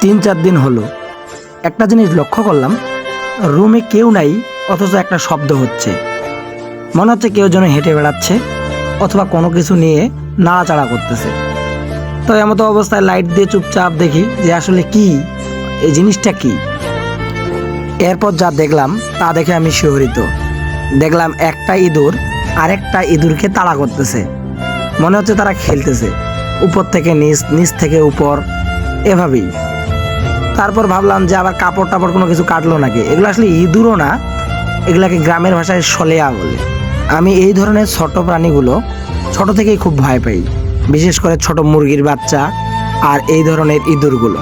তিন চার দিন হলো। একটা জিনিস লক্ষ্য করলাম, রুমে কেউ নাই, অথচ একটা শব্দ হচ্ছে। মনে হচ্ছে কেউ যেন হেঁটে বেড়াচ্ছে, অথবা কোনো কিছু নিয়ে নাড়াচাড়া করতেছে। তো এমতো অবস্থায় লাইট দিয়ে চুপচাপ দেখি যে আসলে কি, এই জিনিসটা কি। এরপর যা দেখলাম, তা দেখে আমি শিহরিত। দেখলাম একটা ইঁদুর আরেকটা ইঁদুরকে তাড়া করতেছে। মনে হচ্ছে তারা খেলতেছে, উপর থেকে নিচ নিচ থেকে উপর, এভাবেই। তারপর ভাবলাম যে আবার কাপড় টাপড় কোনো কিছু কাটলো নাকি? এগুলো আসলে ইঁদুরও না, এগুলাকে গ্রামের ভাষায় সলেয়া বলে। আমি এই ধরনের ছোট প্রাণীগুলো ছোট থেকেই খুব ভয় পাই, বিশেষ করে ছোট মুরগির বাচ্চা আর এই ধরনের ইঁদুরগুলো।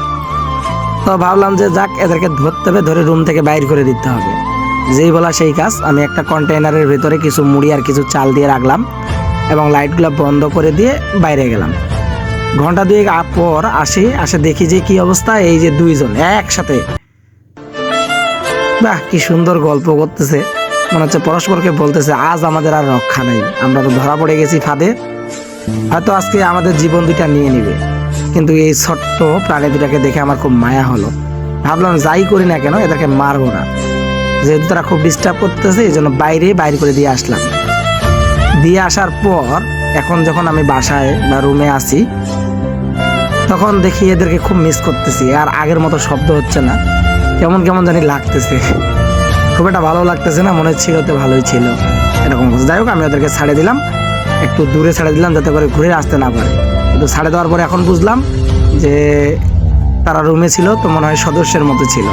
তো ভাবলাম যে যাক, এদেরকে ধরতে হবে, ধরে রুম থেকে বাইর করে দিতে হবে। যেই বলা সেই কাজ, আমি একটা কন্টেইনারের ভেতরে কিছু মুড়ি আর কিছু চাল দিয়ে রাখলাম এবং লাইটগুলো বন্ধ করে দিয়ে বাইরে গেলাম। ঘণ্টা দুয়েক পর আসি, আসে দেখি যে কি অবস্থা, এই যে দুইজন একসাথে। বাহ, কি সুন্দর গল্প করতেছে। মনে হচ্ছে পরস্পরকে বলতেছে, আজ আমাদের আর রক্ষা নেই। আমরা তো ধরা পড়ে গেছি ফাঁদে। হয়তো আজকে আমাদের জীবন দুইটা নিয়ে নিবে। কিন্তু এই ছোট্ট প্রাণী দুটাকে দেখে আমার খুব মায়া হলো। ভাবলাম যাই করি না কেন, এদেরকে মারবো না। যেহেতু তারা খুব ডিস্টার্ব করতেছে, এই জন্য বাইরে বাইরে করে দিয়ে আসলাম। দিয়ে আসার পর এখন যখন আমি বাসায় বা রুমে আসি তখন দেখি এদেরকে খুব মিস করতেছি। আর আগের মতো শব্দ হচ্ছে না। কেমন কেমন জানি লাগতেছে। খুব একটা ভালো লাগতেছে না, মনে ছিল তো ভালোই ছিল। এরকম যাই হোক, আমি ওদেরকে ছাড়ে দিলাম। একটু দূরে ছাড়ে দিলাম যাতে করে ঘুরে আসতে না পারে। কিন্তু ছাড়ে দেওয়ার পরে এখন বুঝলাম যে তারা রুমে ছিল, তো মনে হয় সদস্যের মতো ছিল।